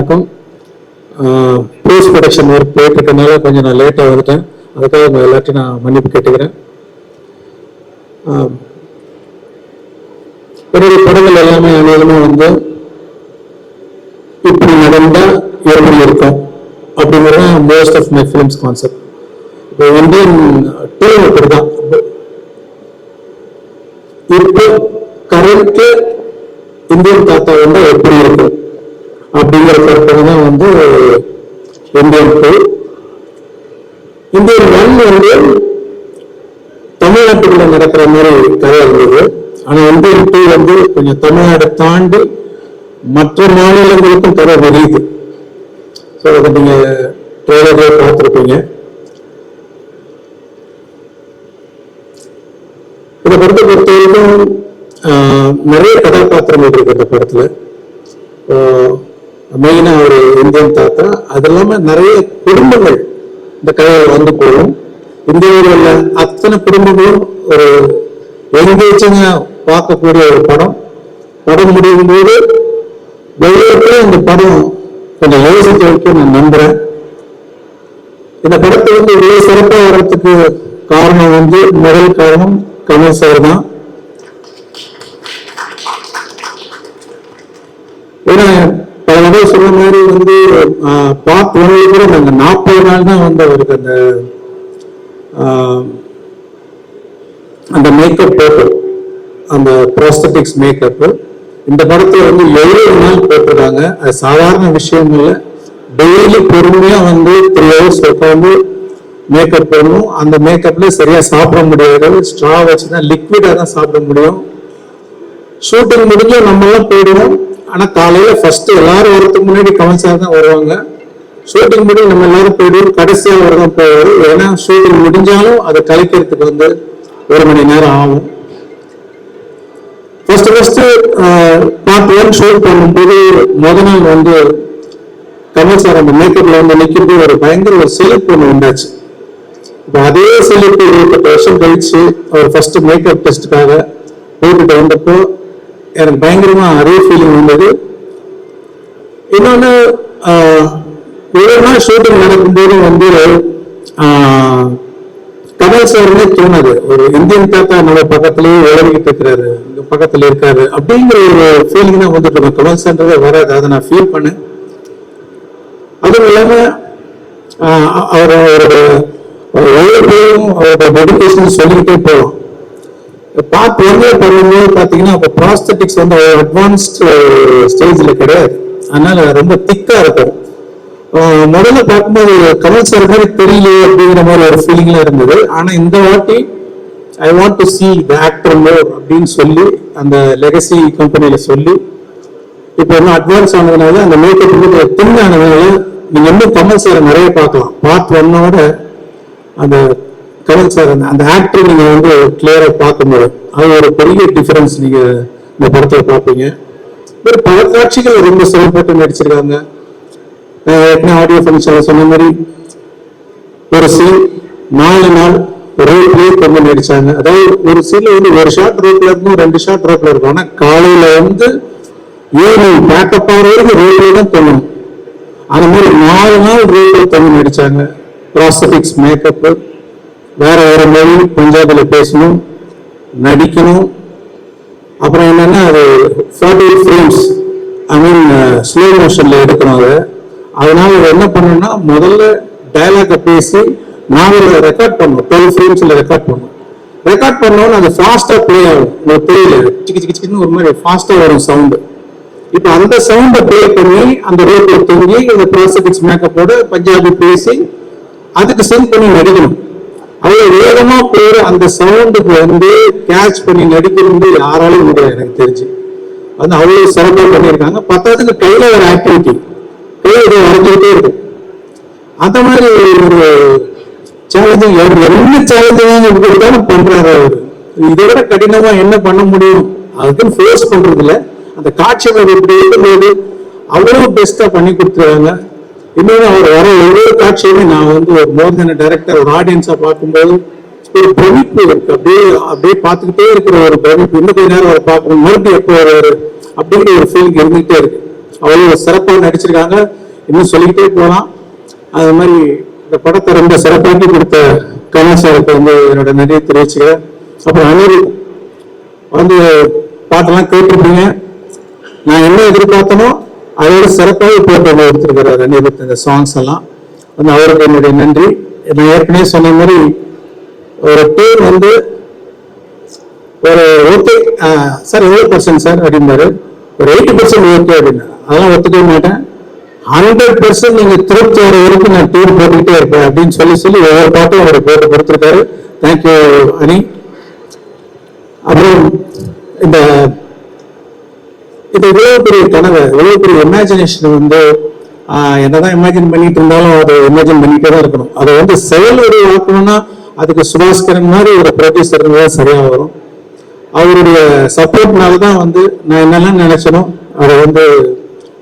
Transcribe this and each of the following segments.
வணக்கம். Post production work போயிட்டுருக்கனால கொஞ்சம் நான் லேட்டாக வந்துட்டேன். அதுக்காக உங்கள் எல்லாத்தையும் நான் மன்னிப்பு கேட்டுக்கிறேன். என்னுடைய படங்கள் எல்லாமே அநேகமா வந்து இப்படி நடந்தால் எப்படி இருக்கும் அப்படிங்கிறது most of my films concept இப்போ இந்தியன் டூ அப்படி தான் இப்போ கரண்ட் இந்தியன் தாத்தா வந்து எப்படி இருக்கு வந்து இந்தியன் டூ இந்தியன் ஒன் வந்து தமிழ்நாட்டுக்குள்ள நடக்கிற மாதிரி கதை இருந்தது. ஆனா இந்தியன் டூ வந்து கொஞ்சம் தமிழ்நாடு தாண்டி மற்ற மாநிலங்களுக்கும் கதை தெரியுது ஸோ அதை நீங்க ட்ரெய்லரே பார்த்துருப்பீங்க. இந்த படத்தை பொறுத்த வரைக்கும் ஆஹ், நிறைய கதாபாத்திரங்கள் இருக்கு இந்த படத்துல. மெயினா ஒரு இந்தியன் தாத்தா. அது இல்லாம நிறைய குடும்பங்கள் இந்த கதையில் வந்து போகும். இந்தியாவில் ஊரில் அத்தனை குடும்பங்களும் ஒரு எங்கேஜிங்கா பார்க்கக்கூடிய ஒரு படம். படம் முடியும் போது வெளியே இந்த படம் கொஞ்சம் யோசிக்க வைக்க நான் நம்புறேன். இந்த படத்தை வந்து இவ்வளவு சிறப்பாக வர்றதுக்கு காரணம் வந்து முதல் காரணம் கமல் சார் தான். ஏன்னா பல சொன்ன மாதிரி வந்து பார்ட் கூட அந்த நாற்பது நாள் தான் வந்து அவருக்கு அந்த அந்த மேக்கப் போட்டு அந்த ப்ராஸ்தட்டிக்ஸ் மேக்கப் இந்த படத்தை வந்து எழுபது நாள் போட்டிருக்காங்க. அது சாதாரண விஷயம் இல்லை. டெய்லி பொறுமையா வந்து த்ரீ ஹவர்ஸ் உட்காந்து மேக்கப் போடணும். அந்த மேக்கப்ல சரியா சாப்பிட முடியாது. ஸ்ட்ரா வச்சு தான் லிக்விடா தான் சாப்பிட முடியும். ஷூட்டிங் முடிஞ்சு நம்மளாம் போயிடுவோம். ஆனால் காலையில் ஃபர்ஸ்ட் எல்லாரும் வரதுக்கு முன்னாடி கமல் சார் தான் வருவாங்க. ஷூட்டிங் முடிஞ்சு நம்ம எல்லாரும் போயிடுவோம். கடைசியாக அவர் தான் போவாரு. ஏன்னா ஷூட்டிங் முடிஞ்சாலும் அதை கலைக்கிறதுக்கு வந்து ஒரு மணி நேரம் ஆகும். First first part one shoot பண்ணும்போது முத நாள் வந்து கமல் சார் அந்த மேக்கப்ல வந்து நிற்கும்போது ஒரு பயங்கர ஒரு செழிப்பு ஒன்று உண்டாச்சு. இப்போ அதே செழிப்பு இருபத்தெட்டு வருஷம் கழிச்சு அவர் ஃபர்ஸ்ட் மேக்கப் டெஸ்ட்டுக்காக போட்டுட்டு வந்தப்போ எனக்கு பயங்கரமாக அதே ஃபீலிங் வந்தது. இன்னொன்று நாள் ஷூட்டிங் நடக்கும்போது வந்து ஆஹ், கமல் சார்னே தோணுது. ஒரு இந்தியன் தாத்தா நம்ம பக்கத்துலயே விளையாடிக்கிட்டு இருக்கிறாரு. இந்த பக்கத்துல இருக்காரு. அப்படிங்கிற ஒரு ஃபீலிங் தான் வந்துட்டு இருக்கும் கமல் சார்ன்றத வராது. அதை நான் ஃபீல் பண்ணேன். அதுவும் இல்லாம அவர் அவரோட உழைப்பையும் அவரோட டெடிக்கேஷன் சொல்லிக்கிட்டே போகலாம் பார்த்து ஒன்ல பண்ணும்போது பார்த்தீங்கன்னா அப்போ ப்ராஸ்தட்டிக்ஸ் வந்து அட்வான்ஸ்டு ஸ்டேஜில் கிடையாது. அதனால ரொம்ப திக்காக இருக்கும். முதல்ல பார்க்கும்போது கமல் சார் மாதிரி தெரியலையே அப்படிங்கிற மாதிரி ஒரு ஃபீலிங்லாம் இருந்தது. ஆனால் இந்த வாட்டி I want to see the actor more அப்படின்னு சொல்லி அந்த லெகசி கம்பெனியில் சொல்லி இப்போ இன்னும் அட்வான்ஸ் ஆனதுனால அந்த மேக்கப் வந்து தின்னானதுனால நீங்கள் இன்னும் கமல் சாரை நிறைய பார்க்கலாம். பார்த்து வந்தோட அந்த கமல் சார் அந்த அந்த ஆக்டர் நீங்க வந்து கிளியரா பார்க்கும்போது அது ஒரு பெரிய டிஃபரன்ஸ் நீங்க இந்த படத்துல பார்ப்பீங்க. ஒரு பல காட்சிகள் ரொம்ப சிறப்பட்டு நடிச்சிருக்காங்க. ஆடியோ ஃபங்க்ஷன்ல சொன்ன மாதிரி ஒரு சீன் நாலு நாள் ரோட்லயே கொண்டு நடிச்சாங்க. அதாவது ஒரு சீன்ல வந்து ஒரு ஷாட் ரோட்ல இருக்கும் ரெண்டு ஷாட் ரோட்ல இருக்கும். ஆனா காலையில வந்து ஈவினிங் பேக்கப் ஆகிற வரைக்கும் ரோட்ல தான் தொங்கணும் அந்த மாதிரி நாலு நாள் ரோட்ல தொங்க நடிச்சாங்க. ப்ராஸ்தட்டிக்ஸ் மேக்கப்பு வேற வேற மொழி பஞ்சாபில் பேசணும் நடிக்கணும். அப்புறம் என்னன்னா அது photo frames I mean slow மோஷன்ல எடுக்கணும் அதை. அதனால என்ன பண்ணணும்னா முதல்ல டயலாக பேசி நாவலில் ரெக்கார்ட் பண்ணணும். டுவெல் ஃப்ரேம்ஸ்ல ரெக்கார்ட் பண்ணணும். ரெக்கார்ட் பண்ணோன்னு அது ஃபாஸ்ட்டாக ப்ளே ஆகும். உங்களுக்கு தெரியல சிக்கி சிக்கி சிக்கின்னு ஒரு மாதிரி ஃபாஸ்ட்டாக வரும் சவுண்டு இப்போ அந்த சவுண்டை ப்ளே பண்ணி அந்த ரோட்டில் தூங்கி இந்த ப்ரோசடிக்ஸ் மேக்கப்போட பஞ்சாபி பேசி அதுக்கு சென்ட் பண்ணி நடிக்கணும். அவ்வளவு வேகமா போற அந்த சவுண்டுக்கு வந்து கேட்ச் பண்ணி நடிக்கிறது யாராலையும் முடியாது எனக்கு தெரிஞ்சு. வந்து அவ்வளவு சிறப்பாக பண்ணியிருக்காங்க. பத்தாவதுக்கு கையில ஒரு ஆக்டிவிட்டி கையில இதை வரைஞ்சுக்கிட்டே இருக்கும். அந்த மாதிரி ஒரு சேலஞ்சிங் என்ன சேலஞ்சிங் இப்படிதான் பண்றாரு அவரு. இதை விட கடினமா என்ன பண்ண முடியும்? அதுக்குன்னு ஃபோர்ஸ் பண்றது இல்லை அந்த காட்சிகள் எப்படி இருக்கும்போது அவ்வளவு பெஸ்டா பண்ணி கொடுத்துருவாங்க இன்னொன்று அவர் வர ஒவ்வொரு காட்சியுமே நான் வந்து ஒரு மோர் தென் டைரக்டர் ஒரு ஆடியன்ஸா பார்க்கும்போது ஒரு பிரமிப்பு இருக்கு. அப்படியே அப்படியே பார்த்துக்கிட்டே இருக்கிற ஒரு பிரமிப்பு. இன்னும் கொஞ்ச நேரம் அவர் பார்க்கணும். மறுபடியும் எப்போ வருவார் அப்படிங்கிற ஒரு ஃபீலிங் இருந்துகிட்டே இருக்கு. அவ்வளவு சிறப்பாக நடிச்சிருக்காங்க. இன்னும் சொல்லிக்கிட்டே போகலாம். அது மாதிரி இந்த படத்தை ரொம்ப சிறப்பாக்கி கொடுத்த கலாச்சாரத்தை வந்து என்னோட நிறைய தெரிவிச்சுக்கிறேன். அப்புறம் அனிருத் வந்து பாட்டெல்லாம் கேட்டிருப்பீங்க. நான் என்ன எதிர்பார்த்தனோ அதோட சிறப்பாக போட்டு எடுத்திருக்கிறார் அனிருத் இந்த சாங்ஸ் எல்லாம். வந்து அவருக்கு என்னுடைய நன்றி. நான் ஏற்கனவே சொன்ன மாதிரி ஒரு டீம் வந்து ஒரு ஓகே சார் எவ்வளோ பர்சன்ட் சார் அப்படின்னாரு? ஒரு எயிட்டி பர்சன்ட் ஓகே அப்படின்னா அதெல்லாம் ஒத்துக்கவே மாட்டேன். ஹண்ட்ரட் பர்சன்ட் நீங்கள் திருப்தி வர வரைக்கும் நான் டூர் போட்டுக்கிட்டே இருப்பேன் அப்படின்னு சொல்லி சொல்லி ஒவ்வொரு பாட்டும் அவர் போட்டு கொடுத்துருக்காரு. தேங்க்யூ அனி அப்புறம் இந்த இப்போ இவ்வளவு பெரிய கனவு இவ்வளவு பெரிய இமேஜினேஷன் வந்து என்னதான் இமேஜின் பண்ணிட்டு இருந்தாலும் அதை இமேஜின் பண்ணிட்டே தான் இருக்கணும். அதை வந்து செயல் வடிவாக்கணும்னா அதுக்கு சுபாஸ்கரன் மாதிரி ஒரு ப்ரொடியூசர் தான் சரியா வரும். அவருடைய சப்போர்ட்னால தான் வந்து நான் என்னெல்லாம் நினைச்சனும் அதை வந்து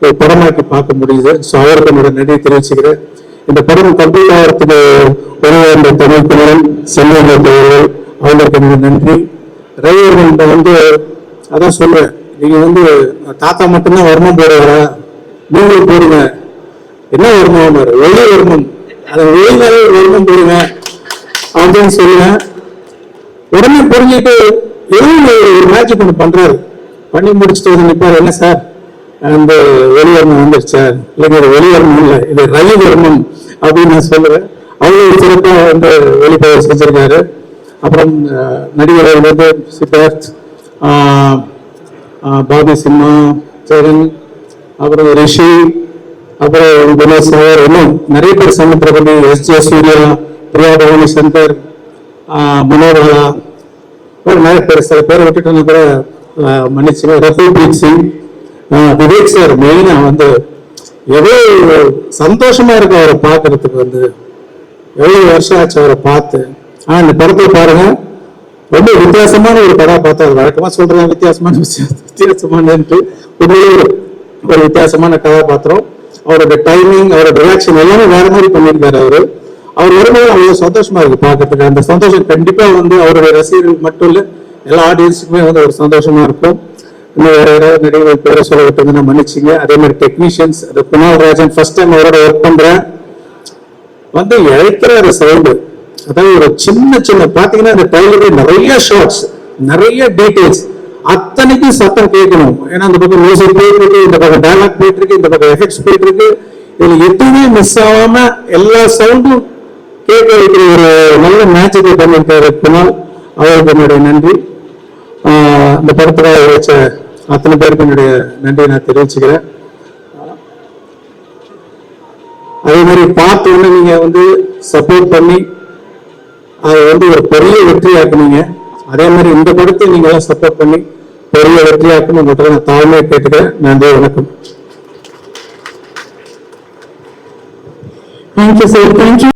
ஒரு படமாக்கி பார்க்க முடியுது. ஸோ அவருக்கு என்னோட நன்றியை தெரிவிச்சுக்கிறேன். இந்த படம் கம்ப்ளீட் ஆகிறதுக்கு உறவு தமிழ் குமரன் செல்வந்த அவங்களுக்கு என்னோட நன்றி. ரவிவர்மன் வந்து அதான் சொல்றேன். நீங்க வந்து தாத்தா மட்டும்தான் வர்மம் போடுவாரா நீங்களும் போடுங்க. என்ன வர்மம் ஒளி வர்மம் அதை ஒளினாலே வர்மம் போடுங்க. அப்படின்னு சொல்லுவேன் உடனே புரிஞ்சுட்டு எதுவும் ஒரு மேஜிக் ஒன்று பண்றாரு. பண்ணி முடிச்சுட்டு வந்து நிப்பாரு. என்ன சார் அந்த ஒளிவர்மம் வந்துருச்சு? சார் இல்லைங்க இது ஒளிவர்மம் இல்லை. இது ரவிவர்மம் அப்படின்னு நான் சொல்லுவேன் அவ்வளோ சிறப்பாக வந்து வெளிப்படையை செஞ்சிருக்காரு. அப்புறம் அஹ், நடிகர்கள் வந்து சித்தார்த் பாபி சிம்மா ஜெகன் அப்புறம் ரிஷி அப்புறம் குணேஷ் சார் இன்னும் நிறைய பேர் சமுத்திரபதி எஸ் ஜே சூர்யா பிரியா பவானி சங்கர் ஆஹ், ஒரு நிறைய பேர் சில பேர் விட்டுட்டு கூட ஆஹ், மன்னிச்சுங்க. ரகுல்பீத் சிங் விவேக் சார் மெயினாக வந்து எவ்வளவு சந்தோஷமா இருக்கு அவரை பார்க்கறதுக்கு வந்து. எவ்வளவு வருஷம் ஆச்சு அவரை பார்த்து. ஆனா இந்த படத்தை பாருங்க. ரொம்ப வித்தியாசமான ஒரு கதாபாத்திரம் அது வழக்கமா சொல்றேன் வித்தியாசமான விஷயம். வித்தியாசமானன்ட்டு உண்மையிலே ஒரு வித்தியாசமான கதாபாத்திரம். அவரோட டைமிங் அவரோட ரியாக்ஷன் எல்லாமே வேற மாதிரி பண்ணியிருக்காரு அவரு. அவர் வரும்போது அவ்வளவு சந்தோஷமா இருக்கு பார்க்கறதுக்கு. அந்த சந்தோஷம் கண்டிப்பா வந்து அவருடைய ரசிகர்கள் மட்டும் இல்ல எல்லா ஆடியன்ஸுக்குமே வந்து ஒரு சந்தோஷமா இருக்கும். இன்னும் வேற யாராவது நடிகர்கள் பேரை சொல்ல விட்டுருந்தா மன்னிச்சிங்க. அதே மாதிரி டெக்னீஷியன்ஸ் அந்த குணால் ராஜன் ஃபர்ஸ்ட் டைம் அவரோட ஒர்க் பண்றேன் வந்து இழைக்கிறாரு சவுண்டு அதாவது ஒரு சின்ன சின்ன பாத்தீங்கன்னா இந்த டைலர் நிறைய ஷார்ட்ஸ் நிறைய டீடைல்ஸ் அத்தனைக்கும் சத்தம் கேட்கணும். ஏன்னா இந்த பக்கம் மியூசிக் போயிட்டு இருக்கு இந்த பக்கம் டைலாக் போயிட்டு இருக்கு இந்த பக்கம் எஃபெக்ட்ஸ் போயிட்டு இருக்கு இதுல எதுவுமே மிஸ் ஆகாம எல்லா சவுண்டும் கேட்க வைக்கிற ஒரு நல்ல மேஜிக்கை பண்ணியிருக்காரு குணால் அவருக்கு என்னுடைய நன்றி. இந்த படத்துல வச்ச அத்தனை பேருக்கு என்னுடைய நன்றியை நான் தெரிவிச்சுக்கிறேன். அதே மாதிரி பார்த்து நீங்க வந்து சப்போர்ட் பண்ணி அது வந்து ஒரு பெரிய வெற்றியாக்குனீங்க அதே மாதிரி இந்த படத்தை நீங்க எல்லாம் சப்போர்ட் பண்ணி பெரிய வெற்றியாக்கணும் உங்கள்கிட்ட நான் தாழ்மையை கேட்டுக்கிறேன் நன்றி வணக்கம் Thank you, sir. Thank you.